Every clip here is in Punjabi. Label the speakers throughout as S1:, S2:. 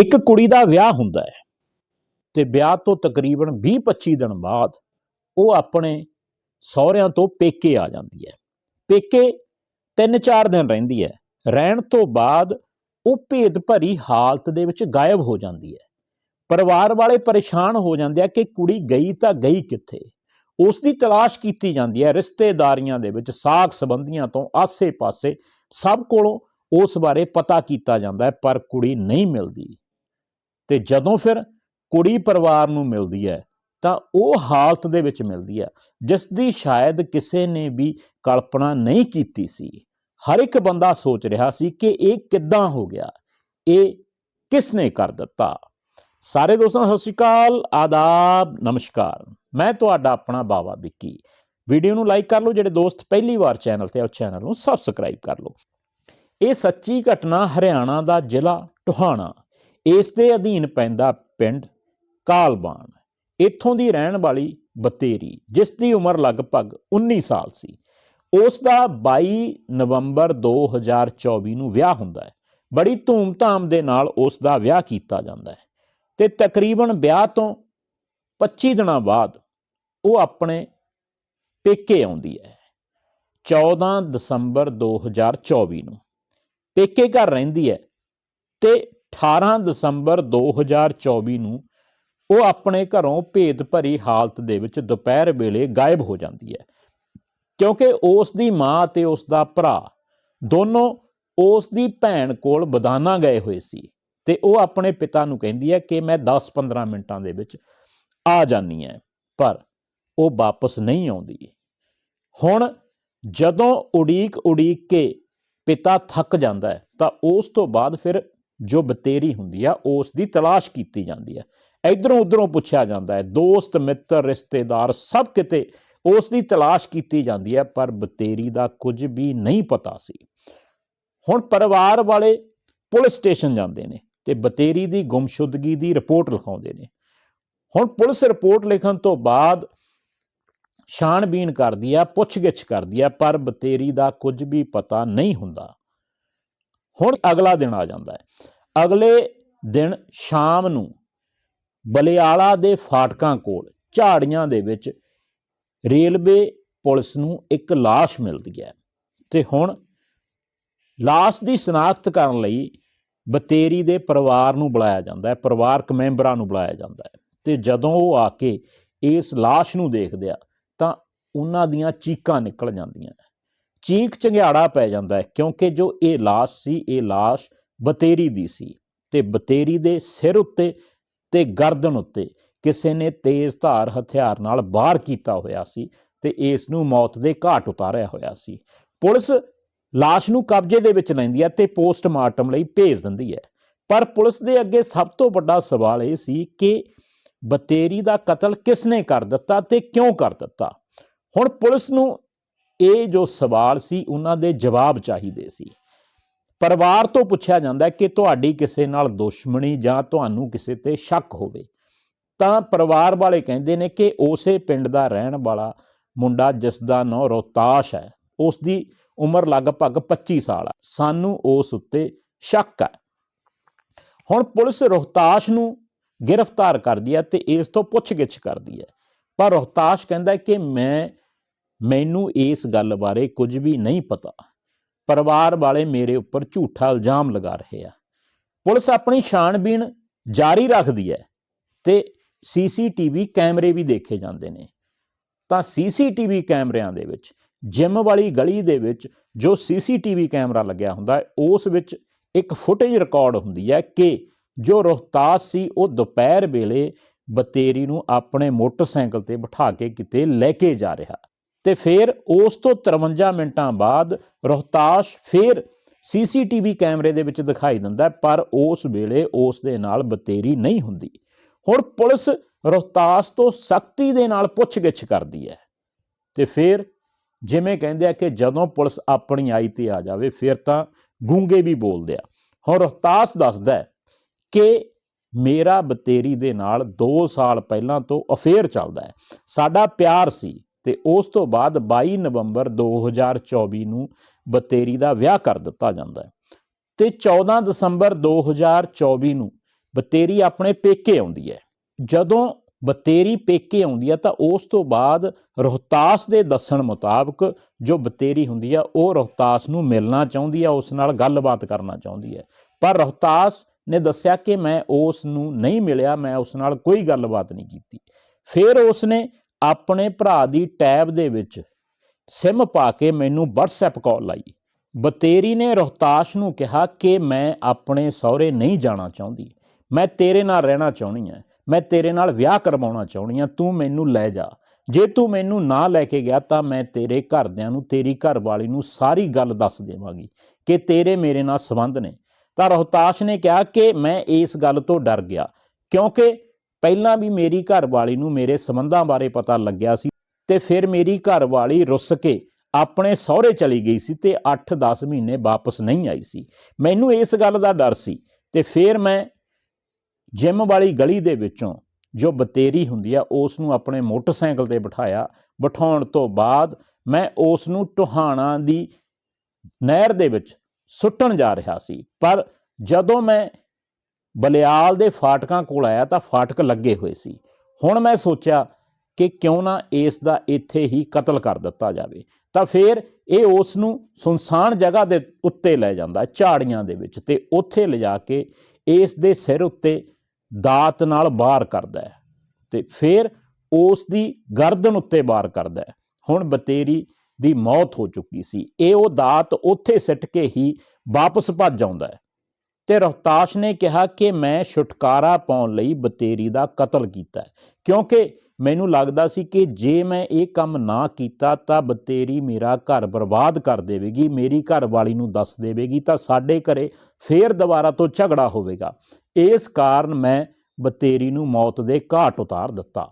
S1: ਇੱਕ ਕੁੜੀ ਦਾ ਵਿਆਹ ਹੁੰਦਾ ਹੈ ਤੇ ਵਿਆਹ ਤੋਂ ਤਕਰੀਬਨ 20-25 ਦਿਨ ਬਾਅਦ ਉਹ ਆਪਣੇ ਸਹੁਰਿਆਂ ਤੋਂ ਪੇਕੇ ਆ ਜਾਂਦੀ ਹੈ। ਪੇਕੇ 3-4 ਦਿਨ ਰਹਿੰਦੀ ਹੈ। ਰਹਿਣ ਤੋਂ ਬਾਅਦ ਉਹ ਭੇਦ ਭਰੀ ਹਾਲਤ ਦੇ ਵਿੱਚ ਗਾਇਬ ਹੋ ਜਾਂਦੀ ਹੈ। ਪਰਿਵਾਰ ਵਾਲੇ ਪਰੇਸ਼ਾਨ ਹੋ ਜਾਂਦੇ ਆ ਕਿ ਕੁੜੀ ਗਈ ਤਾਂ ਗਈ ਕਿੱਥੇ? ਉਸ ਦੀ ਤਲਾਸ਼ ਕੀਤੀ ਜਾਂਦੀ ਹੈ ਰਿਸ਼ਤੇਦਾਰੀਆਂ ਦੇ ਵਿੱਚ, ਸਾਖ ਸੰਬੰਧੀਆਂ ਤੋਂ ਆਸੇ-ਪਾਸੇ ਸਭ ਕੋਲੋਂ ਉਸ ਬਾਰੇ ਪਤਾ ਕੀਤਾ ਜਾਂਦਾ ਹੈ, ਪਰ ਕੁੜੀ ਨਹੀਂ ਮਿਲਦੀ। ਤੇ ਜਦੋਂ ਫਿਰ ਕੁੜੀ ਪਰਿਵਾਰ ਨੂੰ ਮਿਲਦੀ ਹੈ, ਤਾਂ ਉਹ ਹਾਲਤ ਦੇ ਵਿੱਚ ਮਿਲਦੀ ਹੈ ਜਿਸ ਦੀ ਸ਼ਾਇਦ ਕਿਸੇ ਨੇ ਵੀ ਕਲਪਨਾ ਨਹੀਂ ਕੀਤੀ ਸੀ। ਹਰ ਇੱਕ ਬੰਦਾ ਸੋਚ ਰਿਹਾ ਸੀ ਕਿ ਇਹ ਕਿੱਦਾਂ ਹੋ ਗਿਆ, ਇਹ ਕਿਸ ਨੇ ਕਰ ਦਿੱਤਾ। ਸਾਰੇ ਦੋਸਤਾਂ, ਸਤਿ ਸ਼੍ਰੀ ਅਕਾਲ, ਆਦਾਬ, ਨਮਸਕਾਰ। ਮੈਂ ਤੁਹਾਡਾ ਆਪਣਾ ਬਾਵਾ ਵਿੱਕੀ। ਵੀਡੀਓ ਨੂੰ ਲਾਈਕ ਕਰ ਲਓ, ਜਿਹੜੇ ਦੋਸਤ ਪਹਿਲੀ ਵਾਰ ਚੈਨਲ ਤੇ ਆ, ਉਹ ਚੈਨਲ ਨੂੰ ਸਬਸਕ੍ਰਾਈਬ ਕਰ ਲਓ। ਇਹ ਸੱਚੀ ਘਟਨਾ ਹਰਿਆਣਾ ਦਾ ਜ਼ਿਲ੍ਹਾ ਟੋਹਾਣਾ ਇਸ ਦੇ ਅਧੀਨ ਪੈਂਦਾ ਪਿੰਡ ਕਾਲਬਾਨ। ਇੱਥੋਂ ਦੀ ਰਹਿਣ ਵਾਲੀ ਬਤੇਰੀ, ਜਿਸ ਦੀ ਉਮਰ ਲਗਭਗ 19 ਸਾਲ ਸੀ, ਉਸ ਦਾ 22 ਨਵੰਬਰ 2024 ਨੂੰ ਵਿਆਹ ਹੁੰਦਾ ਹੈ। ਬੜੀ ਧੂਮ-ਧਾਮ ਦੇ ਨਾਲ ਉਸ ਦਾ ਵਿਆਹ ਕੀਤਾ ਜਾਂਦਾ ਹੈ ਤੇ ਤਕਰੀਬਨ ਵਿਆਹ ਤੋਂ 25 ਦਿਨਾਂ ਬਾਅਦ ਉਹ ਆਪਣੇ ਪੇਕੇ ਆਉਂਦੀ ਹੈ। 14 ਦਸੰਬਰ 2024 ਨੂੰ ਪੇਕੇ ਘਰ ਰਹਿੰਦੀ ਹੈ ਤੇ 18 ਦਸੰਬਰ 2024 ਨੂੰ ਉਹ ਆਪਣੇ ਘਰੋਂ ਭੇਦ ਭਰੀ ਹਾਲਤ ਦੇ ਵਿੱਚ ਦੁਪਹਿਰ ਵੇਲੇ ਗਾਇਬ ਹੋ ਜਾਂਦੀ ਹੈ। ਕਿਉਂਕਿ ਉਸ ਦੀ ਮਾਂ ਤੇ ਉਸ ਦਾ ਭਰਾ ਦੋਨੋਂ ਉਸ ਦੀ ਭੈਣ ਕੋਲ ਬਦਾਨਾ ਗਏ ਹੋਏ ਸੀ ਤੇ ਉਹ ਆਪਣੇ ਪਿਤਾ ਨੂੰ ਕਹਿੰਦੀ ਹੈ ਕਿ ਮੈਂ 10-15 ਮਿੰਟਾਂ ਦੇ ਵਿੱਚ ਆ ਜਾਨੀ ਹੈ, ਪਰ ਉਹ ਵਾਪਸ ਨਹੀਂ ਆਉਂਦੀ। ਹੁਣ ਜਦੋਂ ਉਡੀਕ ਉਡੀਕ ਕੇ ਪਿਤਾ ਥੱਕ ਜਾਂਦਾ ਹੈ ਤਾਂ ਉਸ ਤੋਂ ਬਾਅਦ ਫਿਰ ਜੋ ਬਤੇਰੀ ਹੁੰਦੀ ਆ ਉਸ ਦੀ ਤਲਾਸ਼ ਕੀਤੀ ਜਾਂਦੀ ਹੈ ਇਧਰੋਂ ਉਧਰੋਂ ਪੁੱਛਿਆ ਜਾਂਦਾ ਹੈ, ਦੋਸਤ, ਮਿੱਤਰ, ਰਿਸ਼ਤੇਦਾਰ, ਸਭ ਕਿਤੇ ਉਸ ਦੀ ਤਲਾਸ਼ ਕੀਤੀ ਜਾਂਦੀ ਹੈ ਪਰ ਬਤੇਰੀ ਦਾ ਕੁਝ ਵੀ ਨਹੀਂ ਪਤਾ ਸੀ। ਹੁਣ ਪਰਿਵਾਰ ਵਾਲੇ ਪੁਲਿਸ ਸਟੇਸ਼ਨ ਜਾਂਦੇ ਨੇ ਤੇ ਬਤੇਰੀ ਦੀ ਗੁੰਮਸ਼ੁਦਗੀ ਦੀ ਰਿਪੋਰਟ ਲਿਖਾਉਂਦੇ ਨੇ। ਹੁਣ ਪੁਲਿਸ ਰਿਪੋਰਟ ਲਿਖਣ ਤੋਂ ਬਾਅਦ ਛਾਣਬੀਣ ਕਰਦੀ ਆ, ਪੁੱਛਗਿੱਛ ਕਰਦੀ ਆ, ਪਰ ਬਤੇਰੀ ਦਾ ਕੁਝ ਵੀ ਪਤਾ ਨਹੀਂ ਹੁੰਦਾ। ਹੁਣ ਅਗਲਾ ਦਿਨ ਆ ਜਾਂਦਾ ਹੈ। ਅਗਲੇ ਦਿਨ ਸ਼ਾਮ ਨੂੰ ਬਲਿਆਲਾ ਦੇ ਫਾਟਕਾਂ ਕੋਲ, ਝਾੜੀਆਂ ਦੇ ਵਿੱਚ ਰੇਲਵੇ ਪੁਲਿਸ ਨੂੰ ਇੱਕ ਲਾਸ਼ ਮਿਲਦੀ ਹੈ ਤੇ ਹੁਣ ਲਾਸ਼ ਦੀ ਸ਼ਨਾਖਤ ਕਰਨ ਲਈ ਬਤੇਰੀ ਦੇ ਪਰਿਵਾਰ ਨੂੰ ਬੁਲਾਇਆ ਜਾਂਦਾ ਹੈ, ਪਰਿਵਾਰਕ ਮੈਂਬਰਾਂ ਨੂੰ ਬੁਲਾਇਆ ਜਾਂਦਾ ਹੈ ਤੇ ਜਦੋਂ ਉਹ ਆ ਕੇ ਇਸ ਲਾਸ਼ ਨੂੰ ਦੇਖਦੇ ਆ ਤਾਂ ਉਹਨਾਂ ਦੀਆਂ ਚੀਕਾਂ ਨਿਕਲ ਜਾਂਦੀਆਂ। ਚੀਕ ਚੰਗਿਆੜਾ ਪੈ ਜਾਂਦਾ ਹੈ, ਕਿਉਂਕਿ ਜੋ ਇਹ ਲਾਸ਼ ਸੀ, ਇਹ ਲਾਸ਼ ਬਤੇਰੀ ਦੀ ਸੀ ਤੇ ਬਤੇਰੀ ਦੇ ਸਿਰ ਉੱਤੇ ਤੇ ਗਰਦਨ ਉੱਤੇ ਕਿਸੇ ਨੇ ਤੇਜ਼ ਧਾਰ ਹਥਿਆਰ ਨਾਲ ਬਾਹਰ ਕੀਤਾ ਹੋਇਆ ਸੀ ਤੇ ਇਸ ਨੂੰ ਮੌਤ ਦੇ ਘਾਟ ਉਤਾਰਿਆ ਹੋਇਆ ਸੀ। ਪੁਲਿਸ ਲਾਸ਼ ਨੂੰ ਕਬਜ਼ੇ ਦੇ ਵਿੱਚ ਲੈਂਦੀ ਹੈ ਤੇ ਪੋਸਟਮਾਰਟਮ ਲਈ ਭੇਜ ਦਿੰਦੀ ਹੈ। ਪਰ ਪੁਲਿਸ ਦੇ ਅੱਗੇ ਸਭ ਤੋਂ ਵੱਡਾ ਸਵਾਲ ਇਹ ਸੀ ਕਿ ਬਤੇਰੀ ਦਾ ਕਤਲ ਕਿਸ ਨੇ ਕਰ ਦਿੱਤਾ ਤੇ ਕਿਉਂ ਕਰ ਦਿੱਤਾ? ਹੁਣ ਪੁਲਿਸ ਨੂੰ ਇਹ ਜੋ ਸਵਾਲ ਸੀ, ਉਹਨਾਂ ਦੇ ਜਵਾਬ ਚਾਹੀਦੇ ਸੀ। ਪਰਿਵਾਰ ਤੋਂ ਪੁੱਛਿਆ ਜਾਂਦਾ ਕਿ ਤੁਹਾਡੀ ਕਿਸੇ ਨਾਲ ਦੁਸ਼ਮਣੀ ਜਾਂ ਤੁਹਾਨੂੰ ਕਿਸੇ ਤੇ ਸ਼ੱਕ ਹੋਵੇ। ਤਾਂ ਪਰਿਵਾਰ ਵਾਲੇ ਕਹਿੰਦੇ ਨੇ ਕਿ ਉਸੇ ਪਿੰਡ ਦਾ ਰਹਿਣ ਵਾਲਾ ਮੁੰਡਾ ਜਿਸ ਦਾ ਨਾਂ ਰੋਤਾਸ਼ ਹੈ ਉਸ ਦੀ ਉਮਰ ਲਗਭਗ 25 ਸਾਲ ਹੈ। ਸਾਨੂੰ ਉਸ ਉੱਤੇ ਸ਼ੱਕ ਹੈ। ਹੁਣ ਪੁਲਿਸ ਰੋਹਤਾਸ਼ ਨੂੰ ਗ੍ਰਿਫਤਾਰ ਕਰਦੀ ਹੈ ਤੇ ਇਸ ਤੋਂ ਪੁੱਛਗਿੱਛ ਕਰਦੀ ਹੈ। ਪਰ ਰੋਹਤਾਸ਼ ਕਹਿੰਦਾ ਕਿ ਮੈਂ ਮੈਨੂੰ ਇਸ ਗੱਲ ਬਾਰੇ ਕੁਝ ਵੀ ਨਹੀਂ ਪਤਾ। ਪਰਿਵਾਰ ਵਾਲੇ ਮੇਰੇ ਉੱਪਰ ਝੂਠਾ ਇਲਜ਼ਾਮ ਲਗਾ ਰਹੇ ਆ। ਪੁਲਿਸ ਆਪਣੀ ਛਾਣਬੀਣ ਜਾਰੀ ਰੱਖਦੀ ਹੈ ਤੇ ਸੀਸੀਟੀਵੀ ਕੈਮਰੇ ਵੀ ਦੇਖੇ ਜਾਂਦੇ ਨੇ। ਤਾਂ ਸੀਸੀਟੀਵੀ ਕੈਮਰਿਆਂ ਦੇ ਵਿੱਚ, ਜਿਮ ਵਾਲੀ ਗਲੀ ਦੇ ਵਿੱਚ ਜੋ ਸੀਸੀਟੀਵੀ ਕੈਮਰਾ ਲੱਗਿਆ ਹੁੰਦਾ ਉਸ ਵਿੱਚ ਇੱਕ ਫੁਟੇਜ ਰਿਕਾਰਡ ਹੁੰਦੀ ਹੈ ਕਿ ਜੋ ਰੋਹਤਾਸ ਸੀ, ਉਹ ਦੁਪਹਿਰ ਵੇਲੇ ਬਤੇਰੀ ਨੂੰ ਆਪਣੇ ਮੋਟਰਸਾਈਕਲ ਤੇ ਬਿਠਾ ਕੇ ਕਿਤੇ ਲੈ ਕੇ ਜਾ ਰਿਹਾ। ਤੇ ਫਿਰ ਉਸ ਤੋਂ 53 ਮਿੰਟਾਂ ਬਾਅਦ ਰੋਹਤਾਸ਼ ਫਿਰ ਸੀਸੀਟੀਵੀ ਕੈਮਰੇ ਦੇ ਵਿੱਚ ਦਿਖਾਈ ਦਿੰਦਾ ਪਰ ਉਸ ਵੇਲੇ ਉਸ ਦੇ ਨਾਲ ਬਤੇਰੀ ਨਹੀਂ ਹੁੰਦੀ। ਹੁਣ ਪੁਲਿਸ ਰੋਹਤਾਸ ਤੋਂ ਸਖਤੀ ਦੇ ਨਾਲ ਪੁੱਛਗਿੱਛ ਕਰਦੀ ਹੈ ਤੇ ਫਿਰ ਜਿਵੇਂ ਕਹਿੰਦੇ ਆ ਕਿ ਜਦੋਂ ਪੁਲਿਸ ਆਪਣੀ ਆਈ ਤੇ ਆ ਜਾਵੇ, ਫਿਰ ਤਾਂ ਗੂੰਗੇ ਵੀ ਬੋਲਦੇ ਆ। ਹੁਣ ਰੋਹਤਾਸ ਦੱਸਦਾ ਹੈ ਕਿ ਮੇਰਾ ਬਤੇਰੀ ਦੇ ਨਾਲ 2 ਸਾਲ ਪਹਿਲਾਂ ਤੋਂ ਅਫੇਅਰ ਚੱਲਦਾ ਹੈ। ਸਾਡਾ ਪਿਆਰ ਸੀ ਤੇ ਉਸ ਤੋਂ ਬਾਅਦ 22 ਨਵੰਬਰ 2024 ਨੂੰ ਬਤੇਰੀ ਦਾ ਵਿਆਹ ਕਰ ਦਿੱਤਾ ਜਾਂਦਾ ਹੈ। ਤੇ 14 ਦਸੰਬਰ 2024 ਨੂੰ ਬਤੇਰੀ ਆਪਣੇ ਪੇਕੇ ਆਉਂਦੀ ਹੈ। ਜਦੋਂ ਬਤੇਰੀ ਪੇਕੇ ਆਉਂਦੀ ਹੈ ਤਾਂ ਉਸ ਤੋਂ ਬਾਅਦ ਰੋਹਤਾਸ ਦੇ ਦੱਸਣ ਮੁਤਾਬਕ ਜੋ ਬਤੇਰੀ ਹੁੰਦੀ ਆ ਉਹ ਰੋਹਤਾਸ ਨੂੰ ਮਿਲਣਾ ਚਾਹੁੰਦੀ ਆ ਉਸ ਨਾਲ ਗੱਲਬਾਤ ਕਰਨਾ ਚਾਹੁੰਦੀ ਹੈ। ਪਰ ਰੋਹਤਾਸ ਨੇ ਦੱਸਿਆ ਕਿ ਮੈਂ ਉਸ ਨੂੰ ਨਹੀਂ ਮਿਲਿਆ, ਮੈਂ ਉਸ ਨਾਲ ਕੋਈ ਗੱਲਬਾਤ ਨਹੀਂ ਕੀਤੀ। ਫਿਰ ਉਸ ਨੇ ਆਪਣੇ ਭਰਾ ਦੀ ਟੈਬ ਦੇ ਵਿੱਚ ਸਿਮ ਪਾ ਕੇ ਮੈਨੂੰ WhatsApp ਕਾਲ ਆਈ ਬਤੇਰੀ ਨੇ ਰੋਹਤਾਸ਼ ਨੂੰ ਕਿਹਾ ਕਿ ਮੈਂ ਆਪਣੇ ਸਹੁਰੇ ਨਹੀਂ ਜਾਣਾ ਚਾਹੁੰਦੀ। ਮੈਂ ਤੇਰੇ ਨਾਲ ਰਹਿਣਾ ਚਾਹੁੰਦੀ ਹਾਂ। ਮੈਂ ਤੇਰੇ ਨਾਲ ਵਿਆਹ ਕਰਵਾਉਣਾ ਚਾਹੁੰਦੀ ਹਾਂ। ਤੂੰ ਮੈਨੂੰ ਲੈ ਜਾ। ਜੇ ਤੂੰ ਮੈਨੂੰ ਨਾ ਲੈ ਕੇ ਗਿਆ ਤਾਂ ਮੈਂ ਤੇਰੇ ਘਰਦਿਆਂ ਨੂੰ, ਤੇਰੀ ਘਰਵਾਲੀ ਨੂੰ ਸਾਰੀ ਗੱਲ ਦੱਸ ਦੇਵਾਂਗੀ ਕਿ ਤੇਰੇ ਮੇਰੇ ਨਾਲ ਸੰਬੰਧ ਨੇ। ਤਾਂ ਰੋਹਤਾਸ਼ ਨੇ ਕਿਹਾ ਕਿ ਮੈਂ ਇਸ ਗੱਲ ਤੋਂ ਡਰ ਗਿਆ ਕਿਉਂਕਿ ਪਹਿਲਾਂ ਵੀ ਮੇਰੀ ਘਰਵਾਲੀ ਨੂੰ ਮੇਰੇ ਸੰਬੰਧਾਂ ਬਾਰੇ ਪਤਾ ਲੱਗਿਆ ਸੀ ਤੇ ਫਿਰ ਮੇਰੀ ਘਰਵਾਲੀ ਰੁੱਸ ਕੇ ਆਪਣੇ ਸਹੁਰੇ ਚਲੀ ਗਈ ਸੀ ਤੇ 8-10 ਮਹੀਨੇ ਵਾਪਸ ਨਹੀਂ ਆਈ ਸੀ। ਮੈਨੂੰ ਇਸ ਗੱਲ ਦਾ ਡਰ ਸੀ ਤੇ ਫਿਰ ਮੈਂ ਜਿਮ ਵਾਲੀ ਗਲੀ ਦੇ ਵਿੱਚੋਂ ਜੋ ਬਤੇਰੀ ਹੁੰਦੀ ਆ ਉਸ ਨੂੰ ਆਪਣੇ ਮੋਟਰਸਾਈਕਲ ਤੇ ਬਿਠਾਇਆ। ਬਿਠਾਉਣ ਤੋਂ ਬਾਅਦ ਮੈਂ ਉਸ ਨੂੰ ਟੋਹਾਣਾ ਦੀ ਨਹਿਰ ਦੇ ਵਿੱਚ ਸੁੱਟਣ ਜਾ ਰਿਹਾ ਸੀ। ਪਰ ਜਦੋਂ ਮੈਂ ਬਲਿਆਲ ਦੇ ਫਾਟਕਾਂ ਕੋਲ ਆਇਆ ਤਾਂ ਫਾਟਕ ਲੱਗੇ ਹੋਏ ਸੀ। ਹੁਣ ਮੈਂ ਸੋਚਿਆ ਕਿ ਕਿਉਂ ਨਾ ਇਸ ਦਾ ਇੱਥੇ ਹੀ ਕਤਲ ਕਰ ਦਿੱਤਾ ਜਾਵੇ। ਤਾਂ ਫਿਰ ਇਹ ਉਸ ਨੂੰ ਸੁਨਸਾਨ ਜਗ੍ਹਾ ਦੇ ਉੱਤੇ ਲੈ ਜਾਂਦਾ, ਝਾੜੀਆਂ ਦੇ ਵਿੱਚ ਤੇ ਉੱਥੇ ਲਿਜਾ ਕੇ ਇਸ ਦੇ ਸਿਰ ਉੱਤੇ ਦਾਤ ਨਾਲ ਵਾਰ ਕਰਦਾ ਹੈ ਤੇ ਫਿਰ ਉਸ ਦੀ ਗਰਦਨ ਉੱਤੇ ਵਾਰ ਕਰਦਾ ਹੈ। ਹੁਣ ਬਤੇਰੀ ਦੀ ਮੌਤ ਹੋ ਚੁੱਕੀ ਸੀ। ਇਹ ਉਹ ਦਾਤ ਉੱਥੇ ਸਿੱਟ ਕੇ ਹੀ ਵਾਪਸ ਭੱਜ ਆਉਂਦਾ ਹੈ। ਤੇ ਰੋਹਤਾਸ਼ ਨੇ ਕਿਹਾ ਕਿ ਮੈਂ ਛੁਟਕਾਰਾ ਪਾਉਣ ਲਈ ਬਤੇਰੀ ਦਾ ਕਤਲ ਕੀਤਾ ਕਿਉਂਕਿ ਮੈਨੂੰ ਲੱਗਦਾ ਸੀ ਕਿ ਜੇ ਮੈਂ ਇਹ ਕੰਮ ਨਾ ਕੀਤਾ ਤਾਂ ਬਤੇਰੀ ਮੇਰਾ ਘਰ ਬਰਬਾਦ ਕਰ ਦੇਵੇਗੀ, ਮੇਰੀ ਘਰ ਵਾਲੀ ਨੂੰ ਦੱਸ ਦੇਵੇਗੀ ਤਾਂ ਸਾਡੇ ਘਰੇ ਫੇਰ ਦੁਬਾਰਾ ਤੋਂ ਝਗੜਾ ਹੋਵੇਗਾ। ਇਸ ਕਾਰਨ ਮੈਂ ਬਤੇਰੀ ਨੂੰ ਮੌਤ ਦੇ ਘਾਟ ਉਤਾਰ ਦਿੱਤਾ।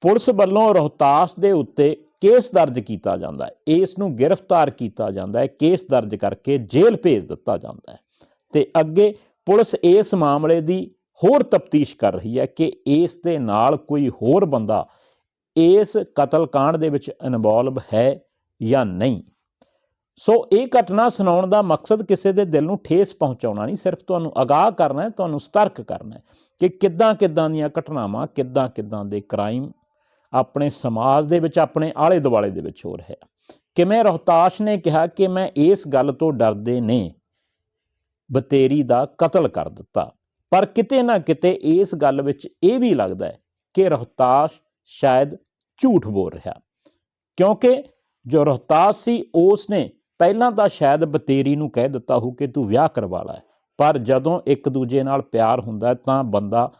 S1: ਪੁਲਿਸ ਵੱਲੋਂ ਰੋਹਤਾਸ ਦੇ ਉੱਤੇ ਕੇਸ ਦਰਜ ਕੀਤਾ ਜਾਂਦਾ ਹੈ। ਇਸ ਨੂੰ ਗ੍ਰਿਫਤਾਰ ਕੀਤਾ ਜਾਂਦਾ ਹੈ। ਕੇਸ ਦਰਜ ਕਰਕੇ ਜੇਲ੍ਹ ਭੇਜ ਦਿੱਤਾ ਜਾਂਦਾ ਹੈ। ਤੇ ਅੱਗੇ ਪੁਲਿਸ ਇਸ ਮਾਮਲੇ ਦੀ ਹੋਰ ਤਫਤੀਸ਼ ਕਰ ਰਹੀ ਹੈ ਕਿ ਇਸ ਦੇ ਨਾਲ ਕੋਈ ਹੋਰ ਬੰਦਾ ਇਸ ਕਤਲकांड ਦੇ ਵਿੱਚ ਇਨਵੋਲਵ ਹੈ ਜਾਂ ਨਹੀਂ। ਸੋ ਇਹ ਘਟਨਾ ਸੁਣਾਉਣ ਦਾ ਮਕਸਦ ਕਿਸੇ ਦੇ ਦਿਲ ਨੂੰ ਠੇਸ ਪਹੁੰਚਾਉਣਾ ਨਹੀਂ, ਸਿਰਫ ਤੁਹਾਨੂੰ ਅਗਾਹ ਕਰਨਾ ਹੈ, ਤੁਹਾਨੂੰ ਸਤਰਕ ਕਰਨਾ ਹੈ ਕਿ ਕਿੱਦਾਂ ਕਿੱਦਾਂ ਦੀਆਂ ਘਟਨਾਵਾਂ, ਕਿੱਦਾਂ ਕਿੱਦਾਂ ਦੇ ਕ੍ਰਾਈਮ ਆਪਣੇ ਸਮਾਜ ਦੇ ਵਿੱਚ, ਆਪਣੇ ਆਲੇ ਦੁਆਲੇ ਦੇ ਵਿੱਚ ਹੋ ਰਿਹਾ ਕਿਵੇਂ ਰੋਹਤਾਸ਼ ਨੇ ਕਿਹਾ ਕਿ ਮੈਂ ਇਸ ਗੱਲ ਤੋਂ ਡਰਦੇ ਨੇ ਬਤੇਰੀ ਦਾ ਕਤਲ ਕਰ ਦਿੱਤਾ। ਪਰ ਕਿਤੇ ਨਾ ਕਿਤੇ ਇਸ ਗੱਲ ਵਿੱਚ ਇਹ ਵੀ ਲੱਗਦਾ ਹੈ ਕਿ ਰੋਹਤਾਸ਼ ਸ਼ਾਇਦ ਝੂਠ ਬੋਲ ਰਿਹਾ। ਕਿਉਂਕਿ ਜੋ ਰੋਹਤਾਸ ਸੀ ਉਸ ਨੇ ਪਹਿਲਾਂ ਤਾਂ ਸ਼ਾਇਦ ਬਤੇਰੀ ਨੂੰ ਕਹਿ ਦਿੱਤਾ ਹੋ ਕਿ ਤੂੰ ਵਿਆਹ ਕਰਵਾ ਲੈ। ਪਰ ਜਦੋਂ ਇੱਕ ਦੂਜੇ ਨਾਲ ਪਿਆਰ ਹੁੰਦਾ ਤਾਂ ਬੰਦਾ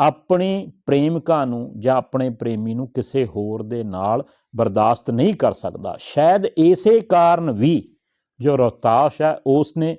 S1: ਆਪਣੀ ਪ੍ਰੇਮਿਕਾ ਨੂੰ ਜਾਂ ਆਪਣੇ ਪ੍ਰੇਮੀ ਨੂੰ ਕਿਸੇ ਹੋਰ ਦੇ ਨਾਲ ਬਰਦਾਸ਼ਤ ਨਹੀਂ ਕਰ ਸਕਦਾ। ਸ਼ਾਇਦ ਇਸੇ ਕਾਰਨ ਵੀ ਜੋ ਰੋਹਤਾਸ਼ ਹੈ ਉਸ ਨੇ